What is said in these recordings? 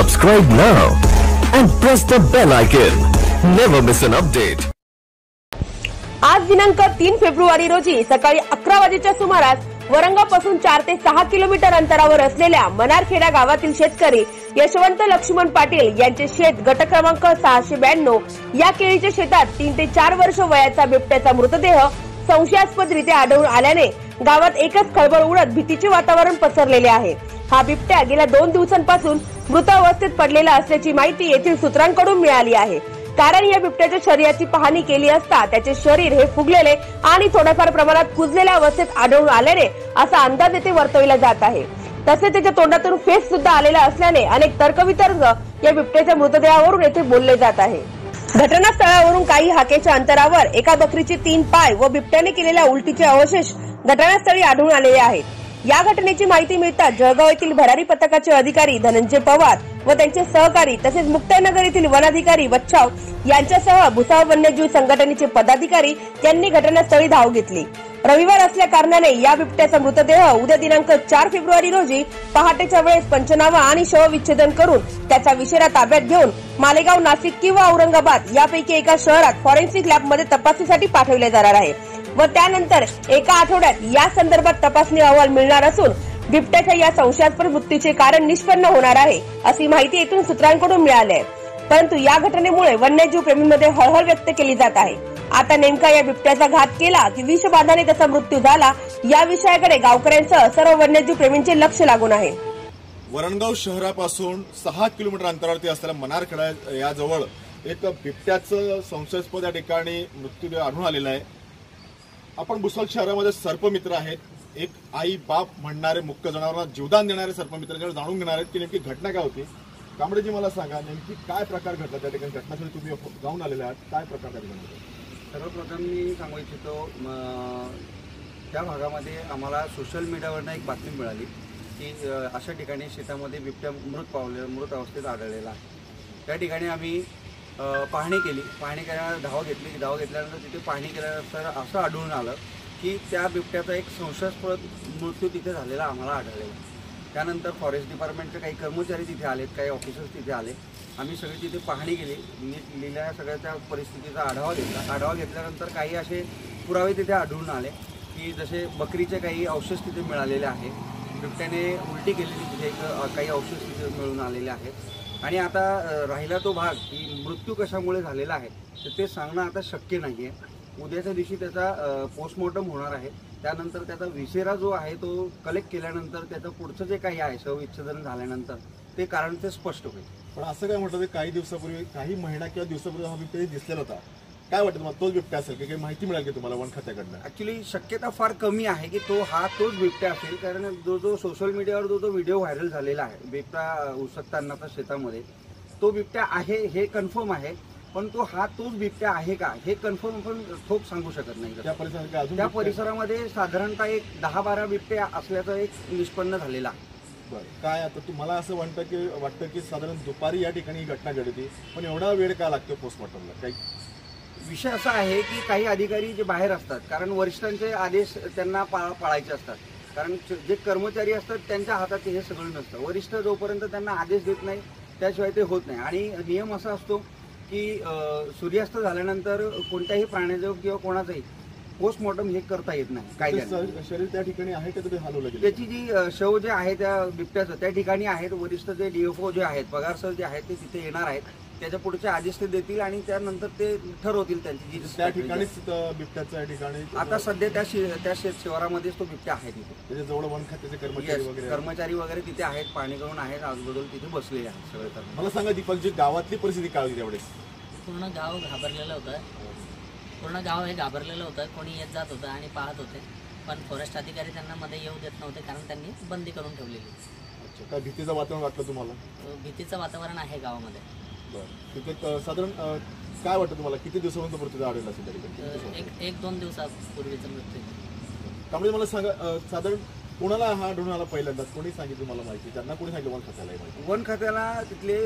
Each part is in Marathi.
Subscribe now and press the bell icon. Never miss an update. आज दिनांक तीन फेब्रुवारी रोजी सकाळी अकरा वाजेच्या सुमारास वरंगापासून चार ते सहा किलोमीटर अंतरावर असलेल्या मनारखेडा गावातील शेतकरी यशवंत लक्ष्मण पाटील यांचे शेत गट क्रमांक सहाशे ब्याण्णव या केळीच्या शेतात तीन ते चार वर्ष वयाचा बिबट्याचा मृतदेह संशयास्पदरित्या आढळून आल्याने गावात एकच खळबळ उडत भीतीचे वातावरण पसरलेले आहे हा बिबट्या गेल्या दोन दिवसांपासून मृत अवस्थेत पडलेला असल्याची माहिती येथील सूत्रांकडून मिळाली आहे. कारण या बिबट्याच्या शरीराची पाहणी केली असता त्याचे शरीर हे फुगलेले आणि थोड्याफार प्रमाणात कुजलेल्या अवस्थेत आढळून आल्याने असा अंदाज येथे वर्तविला जात आहे. तसेच त्याच्या तोंडातून फेस सुद्धा आलेला असल्याने अनेक तर्कवितर्क या बिबट्याच्या मृतदेहावरून येथे बोलले जात आहे. घटनास्थळावरून काही हाकेच्या अंतरावर एका बकरीचे तीन पाय व बिबट्याने केलेल्या उलटीचे अवशेष घटनास्थळी आढळून आलेले आहेत. या घटनेची माहिती मिळताच जळगाव येथील भरारी पथकाचे अधिकारी धनंजय पवार व त्यांचे सहकारी तसेच मुक्ताईनगर येथील वनाधिकारी वच्छाव यांच्यासह भुसावळ वन्यजीव संघटनेचे पदाधिकारी यांनी घटनास्थळी धाव घेतली. रविवार असल्या कारणाने या बिबट्याचा मृतदेह उद्या दिनांक चार फेब्रुवारी रोजी पहाटेच्या वेळेस पंचनामा आणि शवविच्छेदन करून त्याचा विषेरा ताब्यात घेऊन मालेगाव नाशिक किंवा औरंगाबाद यापैकी एका शहरात फॉरेन्सिक लॅबमध्ये तपासणीसाठी पाठवले जाणार आहे. व त्यानंतर एका आठवड्यात या संदर्भात तपासणी अहवाल मिळणार असून बिबट्याच्या या संशयास्पद मृत्यूचे कारण निष्पन्न होणार आहे अशी माहिती येथून सूत्रांकडून मिळाली आहे परंतु या घटनेमुळे वन्यजीव प्रेमींमध्ये हळहळ व्यक्त केली जात आहे. आता नेमका या बिबट्याचा घात केला की विषबाधाने त्याचा मृत्यू झाला या विषयाकडे गावकऱ्यांसह सर्व वन्यजीव प्रेमींचे लक्ष लागून आहे. वरणगाव शहरापासून सहा किलोमीटर अंतरावरती असलेल्या मनारखेडा याजवळ एक बिबट्याचं संशयास्पद या ठिकाणी मृत्यूदेह आढळून आलेला आहे. आपण भुसावळ शहरामध्ये सर्पमित्र आहेत. एक आई बाप म्हणणारे मुक्क जनावरांना जीवदान देणारे सर्पमित्र ज्यावेळी जाणून घेणार आहेत की नेमकी घटना काय होती. कांबळेजी मला सांगा नेमकी काय प्रकार घडला त्या ठिकाणी? घटनास्थळी तुम्ही हो- जाऊन आलेले आहात. काय प्रकार त्या ठिकाणी सर्वप्रथम मी सांगू इच्छितो त्या भागामध्ये आम्हाला सोशल मीडियावरनं एक बातमी मिळाली की अशा ठिकाणी शेतामध्ये बिबट्या मृत पावले मृत अवस्थेत आढळलेला आहे. त्या ठिकाणी आम्ही पाहणी केली. पाहणी केल्यानंतर धाव घेतली. धाव घेतल्यानंतर तिथे पाहणी केल्यानंतर असं आढळून आलं की त्या बिबट्याचा एक संशयास्पद मृत्यू तिथे झालेला आम्हाला आढळलेला. त्यानंतर फॉरेस्ट डिपार्टमेंटचे काही कर्मचारी तिथे आलेत काही ऑफिसर्स तिथे आले. आम्ही सगळी तिथे पाहणी केली. नीट लिहिल्या सगळ्या त्या परिस्थितीचा आढावा घेतला. आढावा घेतल्यानंतर काही असे पुरावे तिथे आढळून आले की जसे बकरीचे काही अवशेष तिथे मिळालेले आहे. बिबट्याने उलटी केलेली तिथे एक काही अवशेष तिथे मिळून आलेले आहेत. आणि आता राहिला तो भाग की मृत्यू कशामुळे झालेला आहे तर ते सांगणं आता शक्य नाही आहे उद्याच्या दिवशी त्याचा पोस्टमॉर्टम होणार आहे. त्यानंतर त्याचा विशेरा जो आहे तो कलेक्ट केल्यानंतर त्याचं पुढचं जे काही आहे शवविच्छेदन झाल्यानंतर ते कारण ते स्पष्ट होईल. पण असं काय म्हटलं की काही दिवसापूर्वी काही महिना किंवा दिवसापूर्वी हा बिबट्या दिसलेला होता. काय वाटतं तुम्हाला तोच बिबट्या असेल? की काही माहिती मिळाली की तुम्हाला वन खात्याकडनं? ॲक्च्युली शक्यता फार कमी आहे की तो हा तोच बिबट्या असेल कारण जो जो सोशल मीडियावर जो जो व्हिडिओ व्हायरल झालेला आहे बिबट्या उसकतानाचा शेतामध्ये तो बिबट्या आहे हे कन्फर्म आहे पण तो हा तोच बिबट्या आहे का? हे कन्फर्म आपण ठोक सांगू शकत नाही. त्या परिसरात काय अजून त्या बिबट्या- परिसरामध्ये साधारणतः एक दहा बारा बिबट्या असल्याचं एक निष्पन्न झालेला आहे. बरं. काय आता तुम्हाला असं वाटतं की वाटतं की साधारण दुपारी या ठिकाणी ही घटना घडली पण एवढा वेळ का लागतो पोस्टमॉर्टमला काही विषय असा आहे की काही अधिकारी जे बाहेर असतात कारण वरिष्ठांचे आदेश त्यांना पाळ पाळायचे असतात. कारण जे कर्मचारी असतात त्यांच्या हातात हे सगळं नसतं. वरिष्ठ जोपर्यंत त्यांना आदेश देत नाही त्याशिवाय ते होत नाही. आणि नियम असा असतो की सूर्यास्त झाल्यानंतर कोणत्याही प्राण्याचं किंवा कोणाचंही पोस्टमॉर्टम हे करता येत नाही ते शरीर त्या ठिकाणी आहे का? ते हलवलं गेलं? त्याची जी शव जे आहे त्या बिबट्याचं त्या ठिकाणी आहेत. वरिष्ठ जे डीएफओ जे आहेत पगार सर जे आहेत ते तिथे येणार आहेत. त्याच्या पुढचे आदेश ते देतील आणि त्यानंतर ते ठरवतील त्यांची जी त्या. ठिकाणीच तिथं बिबट्याचं या ठिकाणी आता सध्या त्या शि- त्या शेत शिवारामध्येच तो बिबट्या आहे तिथे. त्याच्याजवळ वन खात्याचे कर्मचारी Yes, वगैरे आहेत. कर्मचारी वगैरे तिथे आहेत पाणी करून आहेत आजूबाजूला तिथे बसलेले आहेत सगळे कर्मचारी. मला सांगा दीपक जी गावातली परिस्थिती काय होती त्यावेळेस? पूर्ण गाव घाबरलेलं होतं. पूर्ण गाव हे घाबरलेलं होतं. कोणी येत जात होतं आणि पाहत होते. पण फॉरेस्ट अधिकारी त्यांना मध्ये येऊ देत नव्हते कारण त्यांनी बंदी करून ठेवलेली. अच्छा काय भीतीचं वातावरण वाटलं तुम्हाला? अ, भीतीचं वातावरण आहे गावामध्ये. तिथे साधारण काय वाटतं तुम्हाला? किती दिवसापर्यंत मृत्यू आढळला असेल दिवसापर्यंत? एक एक दोन दिवसापूर्वीचा मृत्यू. त्यामुळे मला सांगा साधारण कोणाला हा आढळून आला पहिल्यांदा कोणी सांगितलं मला माहिती? त्यांना कोणी सांगितलं वन खात्याला माहिती वन खात्याला तिथले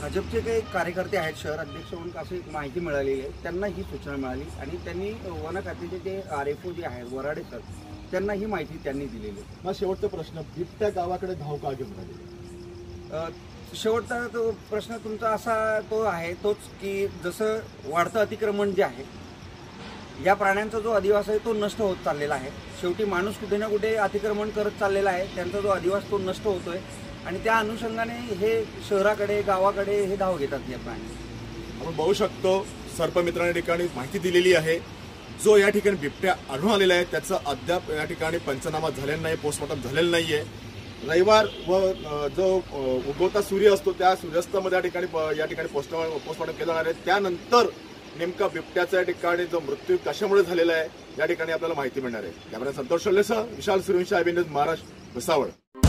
भाजपचे काही कार्यकर्ते आहेत शहर अध्यक्ष म्हणून अशी माहिती मिळालेली आहे. त्यांना ही सूचना मिळाली आणि त्यांनी वन खात्याचे जे आर एफ ओ जे आहेत वराडे सर त्यांना ही माहिती त्यांनी दिलेली आहे. मला शेवटचा प्रश्न बिबट्या गावाकडे धाव का घेऊन शेवटचा तो प्रश्न तुमचा असा तो आहे तोच की जसं वाढतं अतिक्रमण जे आहे या प्राण्यांचा जो अधिवास आहे तो नष्ट होत चाललेला आहे. शेवटी माणूस कुठे ना कुठे अतिक्रमण करत चाललेला आहे त्यांचा जो अधिवास तो नष्ट होतोय आणि त्या अनुषंगाने हे शहराकडे गावाकडे हे धाव घेतात या प्राणी. आपण बघू शकतो सर्पमित्राने ठिकाणी माहिती दिलेली आहे. जो या ठिकाणी बिबट्या आढळून आलेला आहे त्याचं अद्याप या ठिकाणी पंचनामा झालेला नाही पोस्टमॉर्टम झालेलं आहे रविवार व जो अ, उगवता सूर्य असतो त्या सूर्यास्तामध्ये या ठिकाणी या ठिकाणी पोस्टमार्टम पोस्टमार्टम केलं जाणार आहे. त्यानंतर नेमका बिबट्याचा या ठिकाणी जो मृत्यू कशामुळे झालेला आहे या ठिकाणी आपल्याला माहिती मिळणार आहे. त्यामुळे संतोष शोलेसह विशाल सूर्यवंशी आय महाराष्ट्र भुसावळ.